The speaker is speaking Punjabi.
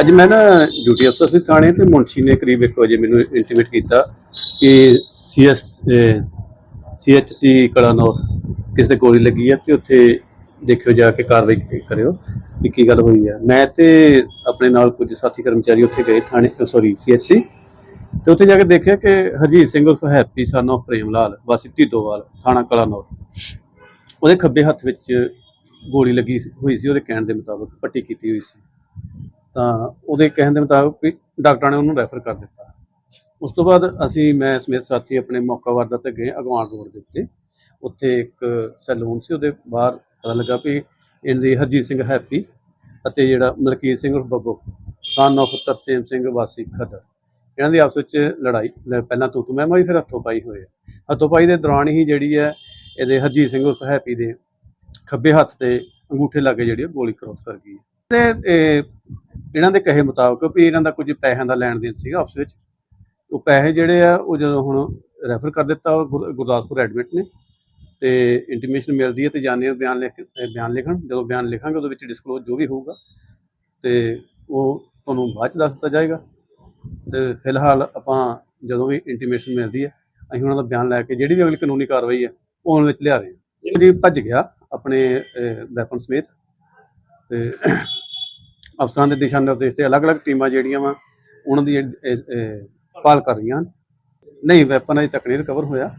ਅੱਜ ਮੈਂ ਨਾ ਡਿਊਟੀ ਅਫਸਰ ਸੀ ਥਾਣੇ ਤੇ ਮੁਨਸ਼ੀ ਨੇ ਕਰੀਬ 1 ਵਜੇ ਮੈਨੂੰ ਇੰਟੀਮੇਟ ਕੀਤਾ ਕਿ ਸੀਐਸ ਸੀਐਚਸੀ ਕਲਾਨੌਰ ਕਿਸੇ ਗੋਲੀ ਲੱਗੀ ਹੈ ਤੇ ਉੱਥੇ ਦੇਖਿਓ ਜਾ ਕੇ ਕਾਰਵਾਈ ਕਰਿਓ ਵੀ ਕੀ ਗੱਲ ਹੋਈ ਹੈ ਮੈਂ ਤੇ ਆਪਣੇ ਨਾਲ ਕੁਝ ਸਾਥੀ ਕਰਮਚਾਰੀ ਉੱਥੇ ਗਏ ਥਾਣੇ ਸੌਰੀ ਸੀਐਚਸੀ ਤੇ ਉੱਥੇ ਜਾ ਕੇ ਦੇਖਿਆ ਕਿ ਹਰਜੀਤ ਸਿੰਘ ਉਰਫ ਹੈਪੀ ਸਨ of ਪ੍ਰੇਮ ਲਾਲ ਵਾਸੀ ਢਿੱਦੋਵਾਲ ਥਾਣਾ ਕਲਾਨੌਰ। ਉਹਦੇ ਖੱਬੇ ਹੱਥ ਵਿੱਚ ਗੋਲੀ ਲੱਗੀ ਹੋਈ ਸੀ, ਉਹਦੇ ਕਹਿਣ ਦੇ ਮੁਤਾਬਕ ਪੱਟੀ ਕੀਤੀ ਹੋਈ ਸੀ। ਤਾਂ ਉਹਦੇ ਕਹਿਣ ਦੇ ਮੁਤਾਬਕ ਵੀ ਡਾਕਟਰਾਂ ਨੇ ਉਹਨੂੰ ਰੈਫਰ ਕਰ ਦਿੱਤਾ। ਉਸ ਤੋਂ ਬਾਅਦ ਅਸੀਂ, ਮੈਂ ਸਮੇਤ ਸਾਥੀ ਆਪਣੇ ਮੌਕਾ ਵਾਰਦਾ ਤੇ ਗਏ ਅਗਵਾਨ ਰੋਡ ਦੇ ਉੱਤੇ। ਉੱਥੇ ਇੱਕ ਸੈਲੂਨ ਸੀ, ਉਹਦੇ ਬਾਹਰ ਪਤਾ ਲੱਗਾ ਵੀ ਇਹਦੀ ਹਰਜੀਤ ਸਿੰਘ ਹੈਪੀ ਅਤੇ ਜਿਹੜਾ ਮਲਕੀਤ ਸਿੰਘ ਉਰਫ ਬੱਬੂ ਸਨ of ਤਰਸੇਮ ਸਿੰਘ ਵਾਸੀ ਖਦਰ। ਇਹਨਾਂ ਦੀ ਆਪਸ ਵਿੱਚ ਲੜਾਈ ਪਹਿਲਾਂ ਤੂੰ ਤੂੰ ਮੈਂ ਮੈਂ ਫਿਰ ਹੱਥੋਂ ਪਾਈ ਹੋਏ ਆ। ਹੱਥੋਂ ਪਾਈ ਦੇ ਦੌਰਾਨ ਹੀ ਜਿਹੜੀ ਹੈ, ਇਹਦੇ ਹਰਜੀਤ ਸਿੰਘ ਉਰਫ ਹੈਪੀ ਦੇ ਖੱਬੇ ਹੱਥ ਤੇ ਅੰਗੂਠੇ ਲਾਗੇ ਜਿਹੜੀ ਉਹ ਗੋਲੀ ਕ੍ਰੋਸ ਕਰ ਗਈ ਤੇ ਇਹ ਇਹਨਾਂ ਦੇ ਕਹੇ ਮੁਤਾਬਕ ਵੀ ਇਹਨਾਂ ਦਾ ਕੁਝ ਪੈਸਿਆਂ ਦਾ ਲੈਣ ਦੇਣ ਸੀਗਾ ਆਪਸ ਵਿੱਚ। ਉਹ ਪੈਸੇ ਜਿਹੜੇ ਆ, ਉਹ ਜਦੋਂ ਹੁਣ ਰੈਫਰ ਕਰ ਦਿੱਤਾ ਗੁਰ- ਗੁਰਦਾਸਪੁਰ ਐਡਮਿਟ ਨੇ ਤੇ ਇੰਟੀਮੇਸ਼ਨ ਮਿਲਦੀ ਹੈ ਤੇ ਜਾਣੇ ਉਹ ਬਿਆਨ ਲਿਖ ਬਿਆਨ ਲਿਖਣ, ਜਦੋਂ ਬਿਆਨ ਲਿਖਾਂਗੇ ਉਹਦੇ ਵਿੱਚ ਡਿਸਕਲੋਜ਼ ਜੋ ਵੀ ਹੋਊਗਾ ਤੇ ਉਹ ਤੁਹਾਨੂੰ ਬਾਅਦ ਚ ਦੱਸ ਦਿੱਤਾ ਜਾਏਗਾ। ਤੇ ਫਿਲਹਾਲ ਆਪਾਂ ਜਦੋਂ ਵੀ ਇੰਟੀਮੇਸ਼ਨ ਮਿਲਦੀ ਹੈ, ਅਸੀਂ ਉਹਨਾਂ ਦਾ ਬਿਆਨ ਲੈ ਕੇ ਜਿਹੜੀ ਵੀ ਅਗਲੀ ਕਾਨੂੰਨੀ ਕਾਰਵਾਈ ਹੈ, ਉਹ ਉਹਨਾਂ ਵਿੱਚ ਲਿਆ ਰਹੇ ਹਾਂ। ਜੀ, ਭੱਜ ਗਿਆ ਆਪਣੇ ਵੈਪਨ ਸਮੇਤ ਤੇ ਅਫਸਰਾਂ ਦੇ ਦਿਸ਼ਾ ਨਿਰਦੇਸ਼ ਤੇ ਅਲੱਗ-ਅਲੱਗ ਟੀਮਾਂ ਜਿਹੜੀਆਂ ਵਾ, ਉਹਨਾਂ ਦੀ ਭਾਲ ਕਰ ਰਹੀਆਂ ਹਨ। ਨਹੀਂ ਵੈਪਨ ਅਜੇ ਤੱਕ ਨਹੀਂ ਰਿਕਵਰ ਹੋਇਆ।